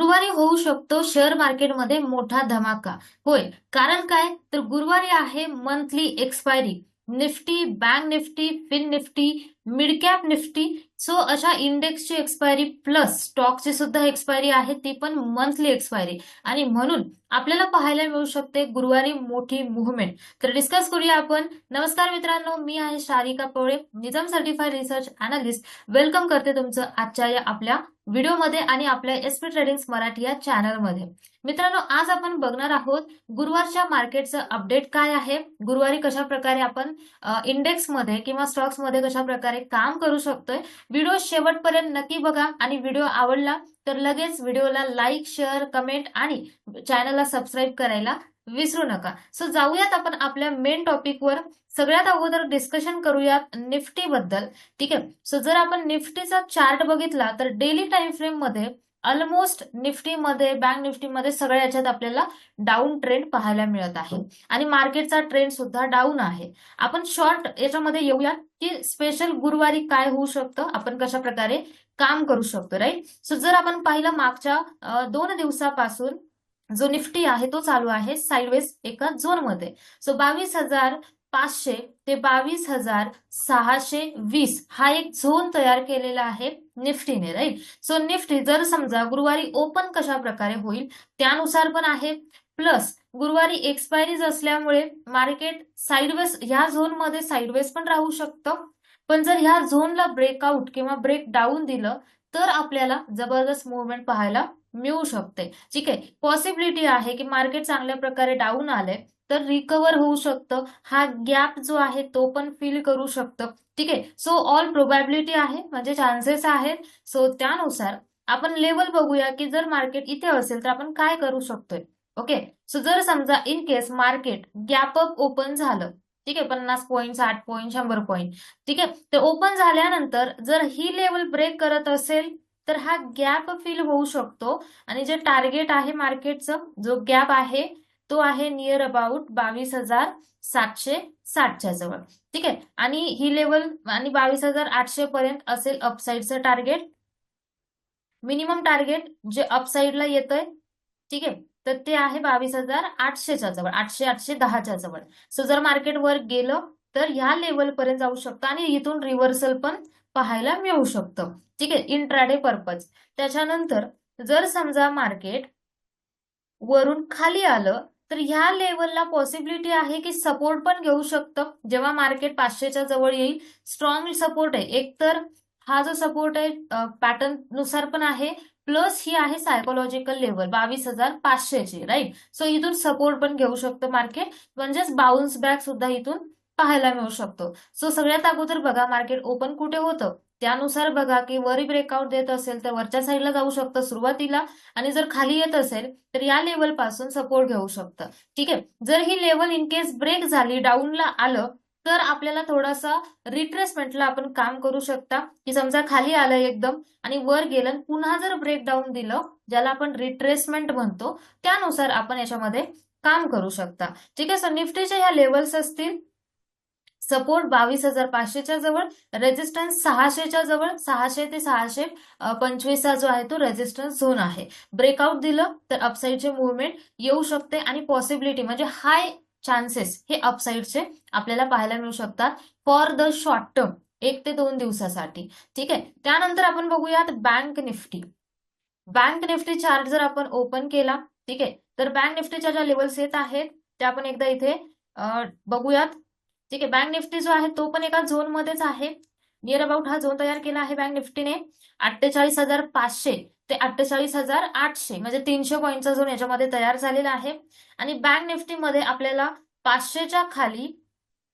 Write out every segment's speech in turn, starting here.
गुरुवारी होऊ शकतो शेअर मार्केटमध्ये मोठा धमाका. होय कारण काय? तर गुरुवारी आहे monthly expiry Nifty bank Nifty fin Nifty mid cap Nifty so अशा इंडेक्सची एक्सपायरी प्लस स्टॉकची सुद्धा एक्सपायरी आहे ती पण मंथली एक्सपायरी. आणि म्हणून आपल्याला पाहायला मिळू शकते गुरुवारी मोठी मुवमेंट तर डिस्कस करूया आपण. नमस्कार मित्रांनो मी आहे Sharika Pawale NISM certified research analyst. Welcome करते तुमचं आजच्या या आपल्या व्हिडिओमध्ये आणि आपल्या एसपी ट्रेडिंग्स मराठी या चॅनलमध्ये. मित्रांनो आज आपण बघणार आहोत गुरुवारच्या मार्केटचं अपडेट काय आहे गुरुवारी कशा प्रकारे आपण इंडेक्समध्ये किंवा स्टॉक्समध्ये कशा प्रकारे काम करू शकतोय. व्हिडिओ शेवटपर्यंत नक्की बघा आणि व्हिडिओ आवडला तर लगेच व्हिडिओला लाईक शेअर कमेंट आणि चॅनलला सबस्क्राईब करायला विसरू नका. सो जाऊयात आपण आपल्या मेन टॉपिकवर सगळ्यात अगोदर डिस्कशन करूयात निफ्टी बद्दल ठीक आहे? सो जर आपण निफ्टीचा चार्ट बघितला तर डेली टाइम फ्रेममध्ये ऑलमोस्ट निफ्टीमध्ये बँक निफ्टीमध्ये सगळ्या याच्यात आपल्याला डाऊन ट्रेंड पाहायला मिळत आहे. आणि मार्केटचा ट्रेंड सुद्धा डाऊन आहे. आपण शॉर्ट याच्यामध्ये येऊया की स्पेशल गुरुवारी काय होऊ शकतं? आपण कशा प्रकारे काम करू शकतो राईट सो जर आपण पाहिलं मागच्या दोन दिवसापासून जो निफ्टी आहे तो चालू आहे साईडवेज एका झोनमध्ये सो बावीस हजार पाचशे ते बावीस हजार सहाशे वीस हा एक झोन तयार केलेला आहे. निफ्टीने राईट सो निफ्टी जर समजा गुरुवारी ओपन कशा प्रकारे होईल त्यानुसार पण आहे. प्लस गुरुवारी एक्सपायरीज असल्यामुळे मार्केट साईडवेज ह्या झोनमध्ये साईडवेज पण राहू शकतं. पण जर ह्या झोनला ब्रेकआउट किंवा ब्रेक डाऊन दिलं तर आपल्याला जबरदस्त मुवमेंट पाहायला मिळू शकते. ठीक? आहे पॉसिबिलिटी आहे की मार्केट चांगल्या प्रकारे डाऊन आलंय. तर रिकवर होऊ शकतं. हा गॅप जो आहे तो पण फिल करू शकतं. ठीक आहे? सो ऑल प्रोबॅबिलिटी आहे म्हणजे चान्सेस आहेत. सो त्यानुसार आपण लेवल बघूया की जर मार्केट इथे असेल तर आपण काय करू शकतोय? ओके सो जर समजा in case market gap up open झालं ठीक आहे? पन्नास पॉईंट साठ पॉईंट शंभर पॉईंट ठीक आहे? तर ओपन झाल्यानंतर जर ही लेवल ब्रेक करत असेल तर हा गॅप फिल होऊ शकतो. आणि जे टार्गेट आहे मार्केटचं जो गॅप आहे तो आहे नियर अबाउट बावीस हजार सातशे साठच्या जवळ. ठीक आहे? आणि ही लेवल आणि बावीस हजार आठशे पर्यंत असेल अपसाईडचं टार्गेट मिनिमम टार्गेट जे अपसाईडला येतंय ठीक आहे? तर ते आहे बावीस हजार आठशेच्या जवळ आठशे आठशे दहाच्या जवळ. सो जर मार्केट वर गेलं तर ह्या लेवल पर्यंत जाऊ शकतं आणि इथून रिव्हर्सल पण पाहायला मिळू शकतं. ठीक आहे? इंट्राडे पर्पज त्याच्यानंतर जर समजा मार्केट वरून खाली आलं तर ह्या लेवलला पॉसिबिलिटी आहे की सपोर्ट पण घेऊ शकतं. जेव्हा मार्केट पाचशेच्या जवळ येईल स्ट्रॉंग सपोर्ट आहे. एकतर हा जो सपोर्ट आहे पॅटर्ननुसार पण आहे प्लस ही आहे सायकोलॉजिकल लेवल बावीस हजार पाचशेची राईट सो इथून सपोर्ट पण घेऊ शकतो मार्केट म्हणजेच बाउन्स बॅक सुद्धा इथून पाहायला मिळू शकतो. सो सगळ्यात अगोदर बघा मार्केट ओपन कुठे होतं? त्यानुसार बघा की वरी ब्रेकआउट देत असेल तर वरच्या साईडला जाऊ शकतं सुरुवातीला. आणि जर खाली येत असेल तर या लेवलपासून सपोर्ट घेऊ शकतं. ठीक आहे? जर ही लेवल इन केस ब्रेक झाली डाऊनला आलं तर आपल्याला थोडासा रिट्रेसमेंटला आपण काम करू शकता. की समजा खाली आलं एकदम आणि वर गेलं पुन्हा जर ब्रेकडाऊन दिलं ज्याला आपण रिट्रेसमेंट म्हणतो त्यानुसार आपण याच्यामध्ये काम करू शकता. ठीक आहे? सर निफ्टीच्या ह्या लेवल्स असतील सपोर्ट बावीस हजार पाचशेच्या जवळ रेजिस्टन्स सहाशेच्या जवळ सहाशे ते सहाशे पंचवीसचा जो आहे तो रेजिस्टन्स झोन आहे. ब्रेकआउट दिलं तर अपसाईडचे मुवमेंट येऊ शकते आणि पॉसिबिलिटी म्हणजे हाय चान्सेस हे अपसाईडचे आपल्याला पाहायला मिळू शकतात फॉर द शॉर्ट टर्म एक ते दोन दिवसासाठी. ठीक आहे? त्यानंतर आपण बघूयात bank Nifty bank Nifty chart जर आपण ओपन केला ठीक आहे? तर बँक निफ्टीच्या ज्या लेवल्स येत आहेत त्या आपण एकदा इथे बघूयात. ठीक आहे. बँक निफ्टी जो आहे तो पण एका झोन मध्येच आहे. नियर अबाउट हा झोन तयार केला आहे बँक निफ्टीने अठ्ठेचाळीस हजार पाचशे ते अठ्ठेचाळीस हजार आठशे म्हणजे तीनशे पॉईंटचा झोन याच्यामध्ये तयार झालेला आहे. आणि बँक निफ्टीमध्ये आपल्याला पाचशेच्या खाली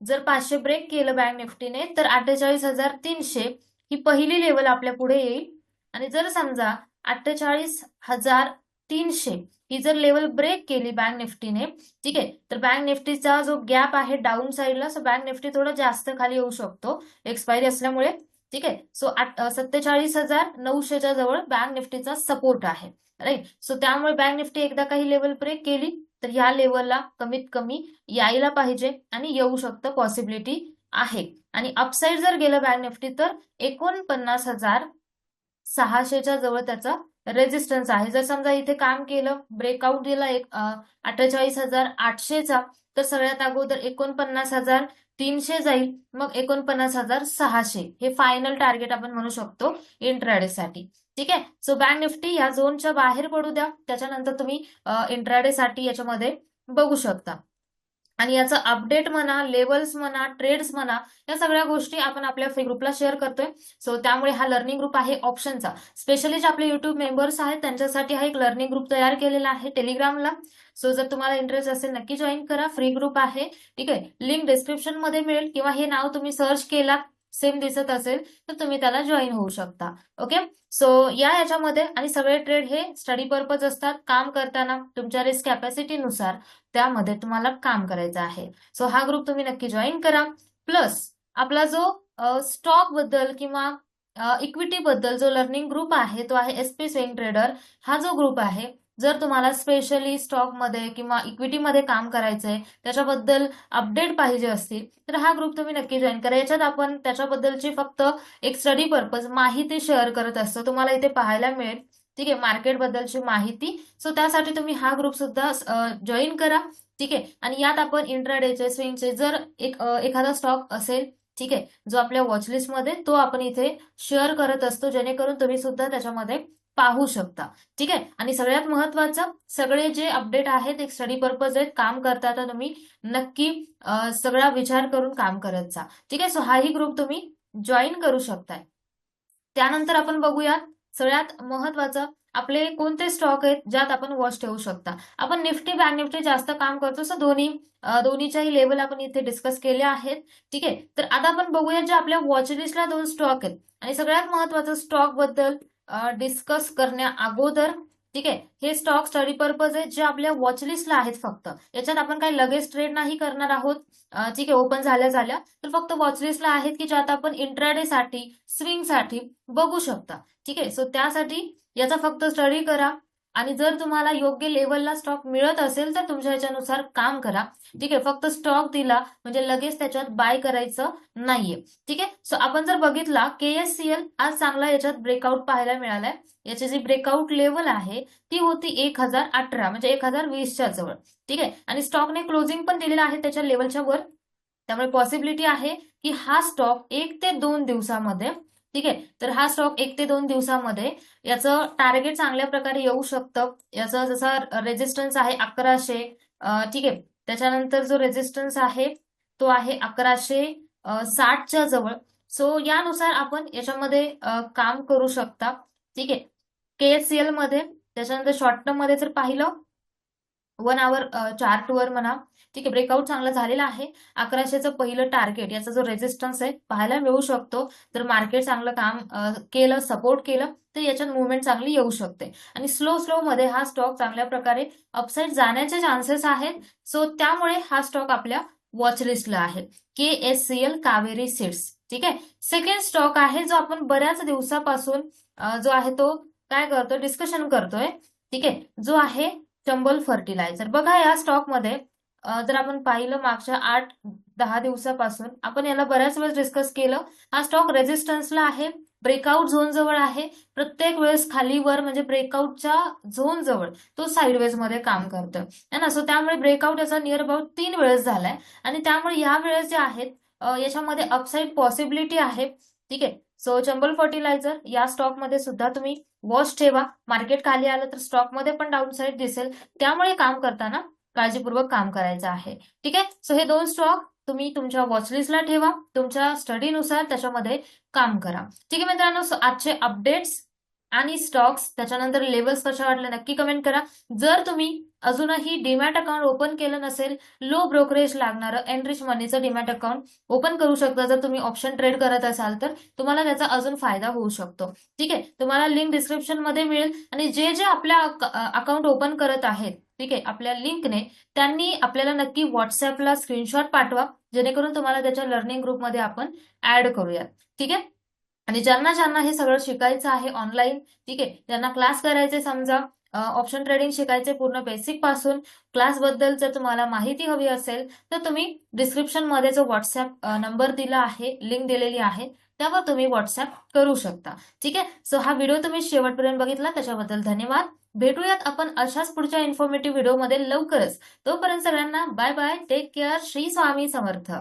जर पाचशे ब्रेक केलं बँक निफ्टीने तर अठ्ठेचाळीस हजार तीनशे ही पहिली लेवल आपल्या पुढे येईल. आणि जर समजा अठ्ठेचाळीस हजार तीनशे. ही जर लेवल ब्रेक केली बँक निफ्टीने ठीक आहे? तर बँक निफ्टीचा जो गॅप आहे डाऊन साईडला सो बँक निफ्टी थोडा जास्त खाली येऊ शकतो. एक्सपायरी असल्यामुळे ठीक आहे? सो सत्तेचाळीस हजार नऊशेच्या जवळ बँक निफ्टीचा सपोर्ट आहे. राईट सो त्यामुळे बँक निफ्टी एकदा काही लेवल ब्रेक केली तर ह्या लेवलला कमीत कमी यायला पाहिजे आणि येऊ शकतं पॉसिबिलिटी आहे. आणि अपसाईड जर गेलं बँक निफ्टी तर एकोणपन्नास हजार सहाशेच्या जवळ त्याचा रेजिस्टन्स आहे. जर समजा इथे काम केलं ब्रेकआउट दिला एक अठ्ठेचाळीस हजार आठशेचा तर सगळ्यात अगोदर एकोणपन्नास हजार तीनशे जाईल. मग एकोणपन्नास हजार सहाशे. हे फायनल टार्गेट आपण म्हणू शकतो इंट्राडे साठी. ठीक आहे? सो बँक निफ्टी या झोनच्या बाहेर पडू द्या. त्याच्यानंतर तुम्ही इंट्राडे साठी याच्यामध्ये बघू शकता. आणि याचं अपडेट म्हणा लेवल्स म्हणा ट्रेड्स म्हणा या सगळ्या गोष्टी आपण आपल्या फ्री ग्रुपला शेअर करतोय. सो त्यामुळे हा लर्निंग ग्रुप आहे ऑप्शनचा स्पेशली जे आपले युट्यूब मेंबर्स आहेत त्यांच्यासाठी हा एक लर्निंग ग्रुप तयार केलेला आहे टेलिग्रामला सो जर तुम्हाला इंटरेस्ट असेल नक्की जॉईन करा. फ्री ग्रुप आहे. ठीक आहे? लिंक डिस्क्रिप्शनमध्ये मिळेल. किंवा हे नाव तुम्ही सर्च केला सेम दिसत असेल तर तुम्ही त्याला जॉईन होऊ शकता. ओके सो या याच्यामध्ये आणि सगळे ट्रेड हे स्टडी पर्पज असतात. काम करताना तुमच्या रिस्क कॅपॅसिटीनुसार त्यामध्ये तुम्हाला काम करायचं आहे. सो हा ग्रुप तुम्ही नक्की जॉईन करा. प्लस आपला जो स्टॉकबद्दल किंवा इक्विटी बद्दल जो लर्निंग ग्रुप आहे तो आहे एसपी स्विंग ट्रेडर हा जो ग्रुप आहे जर तुम्हाला स्पेशली स्टॉकमध्ये किंवा इक्विटीमध्ये काम करायचंय त्याच्याबद्दल अपडेट पाहिजे असतील तर हा ग्रुप तुम्ही नक्की जॉईन करा. याच्यात आपण त्याच्याबद्दलची फक्त एक स्टडी पर्पज माहिती शेअर करत असतो. तुम्हाला इथे पाहायला मिळेल. ठीक आहे मार्केट बद्दलची माहिती. सो त्यासाठी तुम्ही हा ग्रुप सुद्धा जॉईन करा. ठीक आहे आणि यात आपण इंट्राडेचे स्विंगचे जर एक एखादा स्टॉक असेल ठीक आहे जो आपल्या वॉचलिस्टमध्ये तो आपण इथे शेअर करत असतो जेणेकरून तुम्ही सुद्धा त्याच्यामध्ये पाहू शकता. ठीक आहे? आणि सगळ्यात महत्वाचं सगळे जे अपडेट आहेत एक स्टडी पर्पज आहेत काम करता तुम्ही नक्की सगळा विचार करून काम करत जा. ठीक आहे? सो हाही ग्रुप तुम्ही जॉईन करू शकताय. त्यानंतर आपण बघूयात सगळ्यात महत्वाचं आपले कोणते स्टॉक आहेत ज्यात आपण वॉच ठेवू शकता. आपण निफ्टी बँक निफ्टी जास्त काम करतो. सो दोन्ही दोन्हीच्याही लेवल आपण इथे डिस्कस केले आहेत. ठीक आहे? तर आता आपण बघूया जे आपल्या वॉचलिस्टला दोन स्टॉक आहेत. आणि सगळ्यात महत्वाचं स्टॉकबद्दल डिस्कस करण्या अगोदर ठीक आहे? हे स्टॉक स्टडी पर्पज आहे जे आपल्या वॉचलिस्टला आहेत फक्त. याच्यात आपण काही लगेच ट्रेड नाही करणार आहोत. ठीक आहे ओपन झाल्या झाल्या. तर फक्त वॉचलिस्टला आहेत की ज्यात आपण इंट्राडे साठी स्विंगसाठी बघू शकता. ठीक आहे? सो त्यासाठी याचा फक्त स्टडी करा. आणि जर तुम्हाला योग्य लेवलला स्टॉक मिळत असेल तर तुमच्या ह्याच्यानुसार काम करा. ठीक आहे? फक्त स्टॉक दिला म्हणजे लगेच त्याच्यात बाय करायचं नाहीये. ठीक आहे? सो आपण जर बघितला केएससीएल आज चांगला याच्यात ब्रेकआउट पाहायला मिळालाय. याची जी ब्रेकआउट लेवल आहे ती होती एक हजार अठरा म्हणजे एक हजार वीसच्या जवळ. ठीक आहे? आणि स्टॉकने क्लोजिंग पण दिलेलं आहे त्याच्या लेवलच्या वर. त्यामुळे पॉसिबिलिटी आहे की हा स्टॉक एक ते दोन दिवसामध्ये ठीक आहे? तर हा स्टॉक एक ते दोन दिवसामध्ये याचं टार्गेट चांगल्या प्रकारे येऊ शकतं. याचा जसा रेजिस्टन्स आहे अकराशे ठीक आहे? त्याच्यानंतर जो रेजिस्टन्स आहे तो आहे अकराशे साठच्या जवळ. सो यानुसार आपण याच्यामध्ये काम करू शकता. ठीक आहे? के एस सी एलमध्ये त्याच्यानंतर शॉर्ट टर्ममध्ये जर पाहिलं वन आवर चार्टवर म्हणा. ठीक आहे ब्रेकआउट चांगला झालेला आहे. अकराशेचं पहिलं टार्गेट याचा जो रेजिस्टन्स आहे पाहायला मिळू शकतो. जर मार्केट चांगलं काम केलं सपोर्ट केलं तर याच्यात मुवमेंट चांगली येऊ शकते. आणि स्लो स्लो मध्ये हा स्टॉक चांगल्या प्रकारे अपसाईड जाण्याचे चान्सेस आहेत. सो त्यामुळे हा स्टॉक आपल्या वॉचलिस्टला आहे. K S C L Kaveri seeds ठीक आहे? सेकंड स्टॉक आहे जो आपण बऱ्याच दिवसापासून जो आहे तो काय करतोय डिस्कशन करतोय. ठीक आहे? जो आहे चंबल फर्टिलायझर बघा या स्टॉकमध्ये जर आपण पाहिलं मागच्या आठ दहा दिवसापासून आपण याला बऱ्याच वेळेस डिस्कस केलं. हा स्टॉक रेजिस्टन्सला आहे ब्रेकआउट झोन जवळ आहे. प्रत्येक वेळेस खालीवर म्हणजे ब्रेकआउटच्या झोन जवळ तो साईडवेजमध्ये काम करतो है ना? सो त्यामुळे ब्रेकआउट याचा नियर अबाउट तीन वेळेस झालाय. आणि त्यामुळे या वेळेस जे आहेत याच्यामध्ये अपसाईड पॉसिबिलिटी आहे. ठीक आहे? सो चंबल फर्टिलायझर या स्टॉकमध्ये सुद्धा तुम्ही वॉच ठेवा. मार्केट खाली आलं तर स्टॉकमध्ये पण डाऊन साईड दिसेल. त्यामुळे काम करताना काळजीपूर्वक काम करायचं आहे. ठीक आहे? सो हे दोन स्टॉक तुम्ही तुमच्या वॉचलिस्टला ठेवा. तुमच्या स्टडीनुसार त्याच्यामध्ये काम करा. ठीक आहे मित्रांनो? आजचे अपडेट्स आणि स्टॉक्स त्याच्यानंतर लेवल्स कशा वाटल्या नक्की कमेंट करा. जर तुम्ही अजूनही डीमॅट अकाउंट ओपन केलं नसेल लो ब्रोकरेज लागणारं एनरिच मनीचं डीमॅट अकाउंट ओपन करू शकता. जर तुम्ही ऑप्शन ट्रेड करत असाल तर तुम्हाला त्याचा अजून फायदा होऊ शकतो. ठीक आहे? तुम्हाला लिंक डिस्क्रिप्शनमध्ये मिळेल आणि जे जे आपल्या अकाउंट ओपन करत आहेत ठीक आहे? आपल्या लिंकने त्यांनी आपल्याला नक्की व्हॉट्सअपला स्क्रीनशॉट पाठवा जेणेकरून तुम्हाला त्याच्या लर्निंग ग्रुपमध्ये आपण ऍड करूयात. ठीक आहे? आणि ज्यांना ज्यांना हे सगळं शिकायचं आहे ऑनलाईन ठीक आहे? ज्यांना क्लास करायचे समजा ऑप्शन ट्रेडिंग शिकायचे पूर्ण बेसिकपासून क्लासबद्दल जर तुम्हाला माहिती हवी असेल तर तुम्ही डिस्क्रिप्शनमध्ये जो व्हॉट्सअप नंबर दिला आहे लिंक दिलेली आहे त्यावर तुम्ही व्हॉट्सअप करू शकता. ठीक आहे? सो हा व्हिडिओ तुम्ही शेवटपर्यंत बघितला त्याच्याबद्दल धन्यवाद. भेटूयात आपण अशाच पुढच्या इन्फॉर्मेटिव्ह व्हिडिओमध्ये लवकरच. तोपर्यंत सगळ्यांना bye bye take care Shri Swami Samarth.